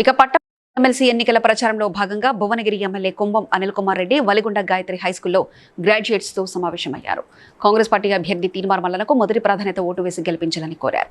ఇక పట్ట ఎమ్మెల్సీ ఎన్నికల ప్రచారంలో భాగంగా భువనగిరి ఎమ్మెల్యే కుంభం అనిల్ కుమార్ రెడ్డి వలిగుండ గాయత్రి హైస్కూల్లో గ్రాడ్యుయేట్స్తో సమావేశమయ్యారు కాంగ్రెస్ పార్టీ అభ్యర్థి తీన్మార్ మల్లనకు మొదటి ప్రాధాన్యత ఓటు వేసి గెలిపించాలని కోరారు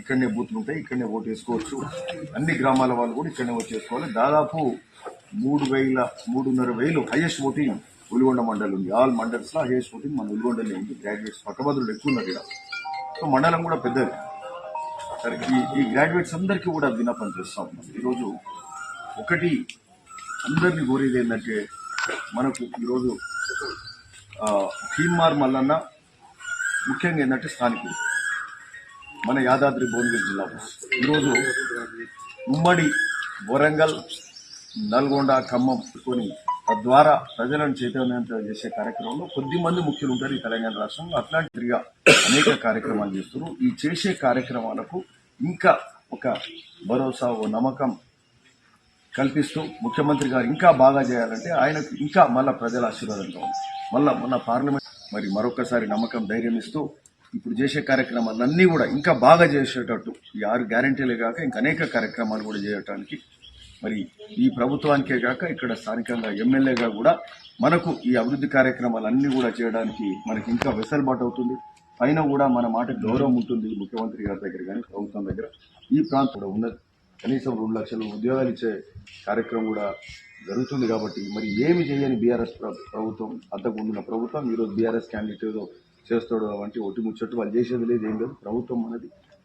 ఇక్కడనే బూత్లు ఉంటాయి ఇక్కడనే ఓటు వేసుకోవచ్చు అన్ని గ్రామాల వాళ్ళు కూడా ఇక్కడనే ఓటు చేసుకోవాలి దాదాపు మూడు వేల మూడున్నర వేలు హైయెస్ట్ ఓటింగ్ ఉల్లిగొండ మండలి ఉంది ఆల్ మండల్స్లో హైయెస్ట్ ఓటింగ్ మన ఉల్లిగొండలో ఉంది గ్రాడ్యుయేట్స్ పక్కబదులు ఎక్కువ ఉన్నారు ఇక్కడ సో మండలం కూడా పెద్దది ఈ ఈ గ్రాడ్యుయేట్స్ అందరికీ కూడా విన్నపం చేస్తాం ఈరోజు ఒకటి అందరిని కోరేది ఏంటంటే మనకు ఈరోజు భీమ్మార్ మల్లన్న ముఖ్యంగా ఏంటంటే స్థానికులు మన యాదాద్రి భువనగిరి జిల్లా ఈరోజు ఉమ్మడి వరంగల్ నల్గొండ ఖమ్మం కొని తద్వారా ప్రజలను చైతన్యంతో చేసే కార్యక్రమంలో కొద్ది మంది ముఖ్యులు ఉంటారు ఈ తెలంగాణ రాష్ట్రంలో అట్లాంటిగా అనేక కార్యక్రమాలు చేస్తున్నారు ఈ చేసే కార్యక్రమాలకు ఇంకా ఒక భరోసా ఓ నమ్మకం కల్పిస్తూ ముఖ్యమంత్రి గారు ఇంకా బాగా చేయాలంటే ఆయనకు ఇంకా మళ్ళా ప్రజల ఆశీర్వాదంగా ఉంది మళ్ళా మన పార్లమెంట్ మరి మరొకసారి నమ్మకం ధైర్యం ఇస్తూ ఇప్పుడు చేసే కార్యక్రమాలన్నీ కూడా ఇంకా బాగా చేసేటట్టు ఈ ఆరు గ్యారంటీలే కాక ఇంకా అనేక కార్యక్రమాలు కూడా చేయడానికి మరి ఈ ప్రభుత్వానికే కాక ఇక్కడ స్థానికంగా ఎమ్మెల్యేగా కూడా మనకు ఈ అభివృద్ధి కార్యక్రమాలన్నీ కూడా చేయడానికి మనకి ఇంకా వెసలుబాటు అవుతుంది పైన కూడా మన మాట గౌరవం ఉంటుంది ముఖ్యమంత్రి గారి దగ్గర కానీ ప్రభుత్వం దగ్గర ఈ ప్రాంతం కూడా ఉన్నది కనీసం రెండు లక్షలు ఉద్యోగాలు ఇచ్చే కార్యక్రమం కూడా జరుగుతుంది కాబట్టి మరి ఏమి చేయని బీఆర్ఎస్ ప్రభుత్వం అంతకుముందున్న ప్రభుత్వం ఈరోజు బీఆర్ఎస్ క్యాండిడేట్ ఏదో చేస్తాడు అంటే ఒట్టి ముచ్చట్టు వాళ్ళు చేసేది లేదు ఏం లేదు ప్రభుత్వం అనేది